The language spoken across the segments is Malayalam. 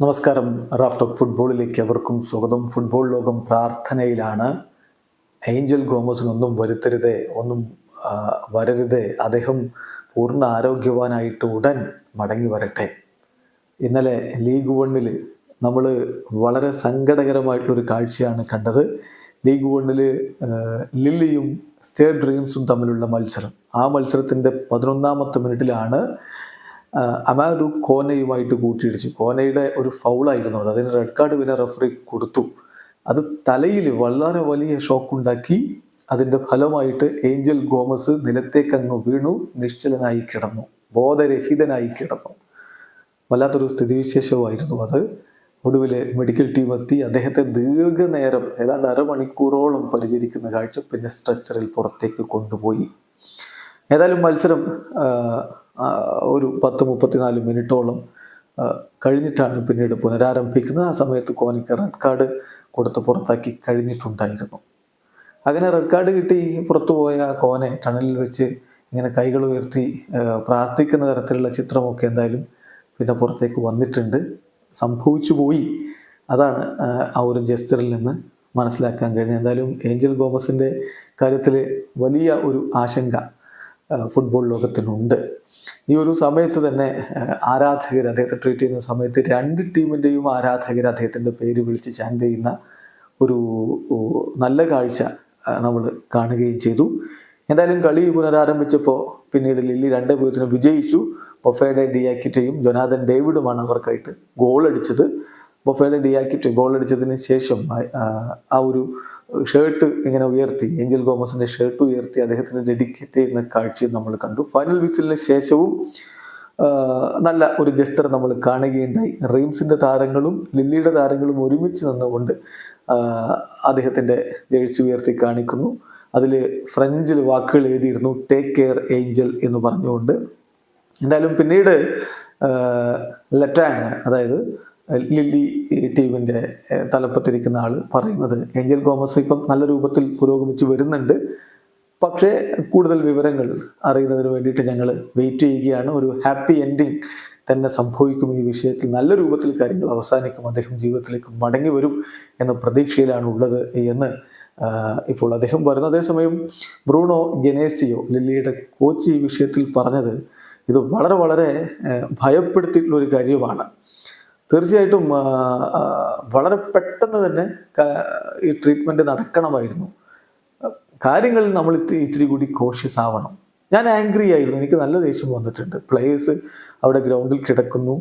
നമസ്കാരം. റാഫ് ടോക്ക് ഫുട്ബോളിലേക്ക് അവർക്കും സ്വാഗതം. ഫുട്ബോൾ ലോകം പ്രാർത്ഥനയിലാണ്. ഏഞ്ചൽ ഗോമസിനൊന്നും വരുത്തരുതേ ഒന്നും വരരുതേ. അദ്ദേഹം പൂർണ ആരോഗ്യവാനായിട്ട് ഉടൻ മടങ്ങി വരട്ടെ. ഇന്നലെ ലീഗ് വണ്ണിൽ നമ്മൾ വളരെ സങ്കടകരമായിട്ടുള്ളൊരു കാഴ്ചയാണ് കണ്ടത്. ലീഗ് വണ്ണിൽ ലില്ലിയും സ്റ്റേറ്റ് ഡ്രീംസും തമ്മിലുള്ള മത്സരം. ആ മത്സരത്തിന്റെ പതിനൊന്നാമത്തെ മിനിറ്റിലാണ് ഒരു കോനയുമായിട്ട് കൂട്ടിയിടിച്ചു. കോനയുടെ ഒരു ഫൗളായിരുന്നു അത്. അതിന് റെഡ് കാർഡ് പിന്നെ റെഫറി കൊടുത്തു. അത് തലയിൽ വളരെ വലിയ ഷോക്ക് ഉണ്ടാക്കി. അതിന്റെ ഫലമായിട്ട് ഏഞ്ചൽ ഗോമസ് നിലത്തേക്കങ്ങ് വീണു. നിശ്ചലനായി കിടന്നു. ബോധരഹിതനായി കിടന്നു. വല്ലാത്തൊരു സ്ഥിതിവിശേഷമായിരുന്നു അത്. ഒടുവിൽ മെഡിക്കൽ ടീം എത്തി. അദ്ദേഹത്തെ ദീർഘനേരം ഏതാണ്ട് അരമണിക്കൂറോളം പരിചരിക്കുന്ന കാഴ്ച പിന്നെ സ്ട്രെച്ചറിൽ പുറത്തേക്ക് കൊണ്ടുപോയി. ഏതായാലും മത്സരം ഒരു പത്ത് മുപ്പത്തിനാല് മിനിറ്റോളം കഴിഞ്ഞിട്ടാണ് പിന്നീട് പുനരാരംഭിക്കുന്നത്. ആ സമയത്ത് കോനിക്ക് റെഡ് കാർഡ് കൊടുത്ത് പുറത്താക്കി കഴിഞ്ഞിട്ടുണ്ടായിരുന്നു. അങ്ങനെ റെഡ് കാർഡ് കിട്ടി. പുറത്തുപോയ കോനെ ടണലിൽ വെച്ച് ഇങ്ങനെ കൈകൾ ഉയർത്തി പ്രാർത്ഥിക്കുന്ന തരത്തിലുള്ള ചിത്രമൊക്കെ എന്തായാലും പിന്നെ പുറത്തേക്ക് വന്നിട്ടുണ്ട്. സംഭവിച്ചു പോയി. അതാണ് ആ, ഒരു ജസ്റ്ററിൽ നിന്ന് മനസ്സിലാക്കാൻ കഴിഞ്ഞത്. എന്തായാലും ഏഞ്ചൽ ഗോമസിന്റെ കാര്യത്തിൽ വലിയ ഒരു ആശങ്ക ഫുട്ബോൾ ലോകത്തിനുണ്ട്. ഈ ഒരു സമയത്ത് തന്നെ ആരാധകർ അദ്ദേഹത്തെ ട്രീറ്റ് ചെയ്യുന്ന സമയത്ത് രണ്ട് ടീമിന്റെയും ആരാധകർ അദ്ദേഹത്തിന്റെ പേര് വിളിച്ച് ചാൻഡ് ചെയ്യുന്ന ഒരു നല്ല കാഴ്ച നമ്മൾ കാണുകയും ചെയ്തു. എന്തായാലും കളി പുനരാരംഭിച്ചപ്പോൾ പിന്നീട് ലില്ലി രണ്ട് പൂജ്യത്തിന് വിജയിച്ചു. ബൊഫയുടെ ഡിയാക്കിറ്റയും ജൊനാഥൻ ഡേവിഡുമാണ് അവർക്കായിട്ട് ഗോൾ അടിച്ചത് ബൊഫയുടെ ഡിയാക്കിറ്റ് ഗോൾ അടിച്ചതിന് ശേഷം ആ- ഒരു ഷർട്ട് ഇങ്ങനെ ഉയർത്തി ഏഞ്ചൽ ഗോമസിന്റെ ഷർട്ട് ഉയർത്തി അദ്ദേഹത്തിന് ഡെഡിക്കേറ്റ് ചെയ്യുന്ന കാഴ്ചയും നമ്മൾ കണ്ടു. ഫൈനൽ വിസിലിന് ശേഷവും നല്ല ഒരു ജസ്റ്റർ നമ്മൾ കാണുകയുണ്ടായി. റീംസിന്റെ താരങ്ങളും ലില്ലിയുടെ താരങ്ങളും ഒരുമിച്ച് നിന്നുകൊണ്ട് അദ്ദേഹത്തിന്റെ ജേഴ്സി ഉയർത്തി കാണിക്കുന്നു. അതിൽ ഫ്രഞ്ചിൽ വാക്കുകൾ എഴുതിയിരുന്നു ടേക്ക് കെയർ ഏഞ്ചൽ എന്ന് പറഞ്ഞുകൊണ്ട്. എന്തായാലും പിന്നീട് ലറ്റാങ് അതായത് ലില്ലി ടീമിന്റെ തലപ്പത്തിരിക്കുന്ന ആൾ പറയുന്നത് ഏഞ്ചൽ ഗോമസ് ഇപ്പം നല്ല രൂപത്തിൽ പുരോഗമിച്ച് വരുന്നുണ്ട്. പക്ഷേ കൂടുതൽ വിവരങ്ങൾ അറിയുന്നതിന് വേണ്ടിയിട്ട് ഞങ്ങൾ വെയിറ്റ് ചെയ്യുകയാണ്. ഒരു ഹാപ്പി എൻഡിങ് തന്നെ സംഭവിക്കും ഈ വിഷയത്തിൽ. നല്ല രൂപത്തിൽ കാര്യങ്ങൾ അവസാനിക്കും. അദ്ദേഹം ജീവിതത്തിലേക്ക് മടങ്ങി വരും എന്ന പ്രതീക്ഷയിലാണ് ഉള്ളത് എന്ന് ഇപ്പോൾ അദ്ദേഹം പറയുന്നു. അതേസമയം ബ്രൂണോ ഗനേസിയോ ലില്ലിയുടെ കോച്ച് ഈ വിഷയത്തിൽ പറഞ്ഞത് ഇത് വളരെ വളരെ ഭയപ്പെടുത്തിയിട്ടുള്ള ഒരു കാര്യമാണ്. തീർച്ചയായിട്ടും വളരെ പെട്ടെന്ന് തന്നെ ഈ ട്രീറ്റ്മെന്റ് നടക്കണമായിരുന്നു. കാര്യങ്ങളിൽ നമ്മൾ ഇത്തിരി കൂടി കോഷ്യസ് ആവണം. ഞാൻ ആംഗ്രി ആയിരുന്നു. എനിക്ക് നല്ല ദേഷ്യം വന്നിട്ടുണ്ട്. പ്ലേയേഴ്സ് അവിടെ ഗ്രൗണ്ടിൽ കിടക്കുന്നു.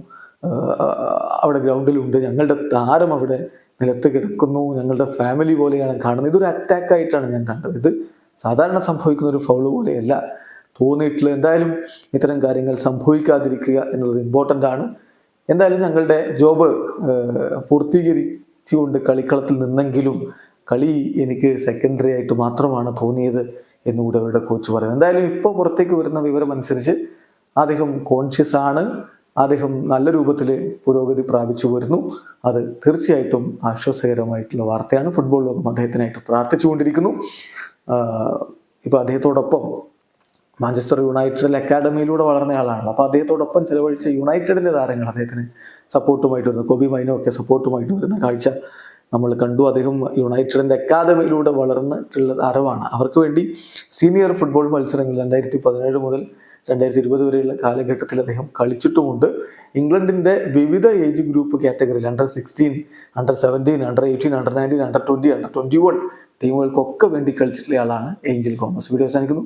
അവിടെ ഗ്രൗണ്ടിലുണ്ട്. ഞങ്ങളുടെ താരം അവിടെ നിലത്ത് കിടക്കുന്നു. ഞങ്ങളുടെ ഫാമിലി പോലെയാണ് കാണുന്നത്. ഇതൊരു അറ്റാക്ക് ആയിട്ടാണ് ഞാൻ കണ്ടത്. ഇത് സാധാരണ സംഭവിക്കുന്ന ഒരു ഫൗൾ പോലെയല്ല. തോന്നിയിട്ടുള്ള എന്തായാലും ഇത്തരം കാര്യങ്ങൾ സംഭവിക്കാതിരിക്കുക എന്നുള്ളത് ഇമ്പോർട്ടന്റ് ആണ്. എന്തായാലും ഞങ്ങളുടെ ജോബ് പൂർത്തീകരിച്ചുകൊണ്ട് കളിക്കളത്തിൽ നിന്നെങ്കിലും കളി എനിക്ക് സെക്കൻഡറി ആയിട്ട് മാത്രമാണ് തോന്നിയത് എന്നുകൂടെ അവരുടെ കോച്ച് പറയുന്നത് എന്തായാലും ഇപ്പോൾ പുറത്തേക്ക് വരുന്ന വിവരം അനുസരിച്ച് അദ്ദേഹം കോൺഷ്യസ് ആണ്. അദ്ദേഹം നല്ല രൂപത്തിൽ പുരോഗതി പ്രാപിച്ചു വരുന്നു. അത് തീർച്ചയായിട്ടും ആശ്വാസകരമായിട്ടുള്ള വാർത്തയാണ്. ഫുട്ബോൾ ലോകം അദ്ദേഹത്തിനായിട്ട് പ്രാർത്ഥിച്ചുകൊണ്ടിരിക്കുന്നു. ഇപ്പോൾ അദ്ദേഹത്തോടൊപ്പം മാഞ്ചസ്റ്റർ യുണൈറ്റഡിൽ അക്കാഡമിയിലൂടെ വളർന്ന ആളാണല്ലോ. അപ്പോൾ അദ്ദേഹത്തോടൊപ്പം ചിലവഴിച്ച യുണൈറ്റഡിലെ താരങ്ങൾ അദ്ദേഹത്തിന് സപ്പോർട്ടുമായിട്ട് വരുന്നു. കോബി മൈനോ ഒക്കെ സപ്പോർട്ടുമായിട്ട് വരുന്ന കാഴ്ച നമ്മൾ കണ്ടു. അദ്ദേഹം യുണൈറ്റഡിന്റെ അക്കാദമിയിലൂടെ വളർന്നിട്ടുള്ള അറിവാണ് അവർക്ക് വേണ്ടി സീനിയർ ഫുട്ബോൾ മത്സരങ്ങൾ രണ്ടായിരത്തി പതിനേഴ് മുതൽ രണ്ടായിരത്തി ഇരുപത് വരെയുള്ള കാലഘട്ടത്തിൽ അദ്ദേഹം കളിച്ചിട്ടുമുണ്ട്. ഇംഗ്ലണ്ടിന്റെ വിവിധ ഏജ് ഗ്രൂപ്പ് കാറ്റഗറിയിൽ under sixteen under seventeen under eighteen under nineteen under twenty under twenty one ടീമുകൾക്കൊക്കെ വേണ്ടി കളിച്ചിട്ടുള്ള ആളാണ് ഏഞ്ചൽ കോമസ് വീഡിയോ അവസാനിക്കുന്നു.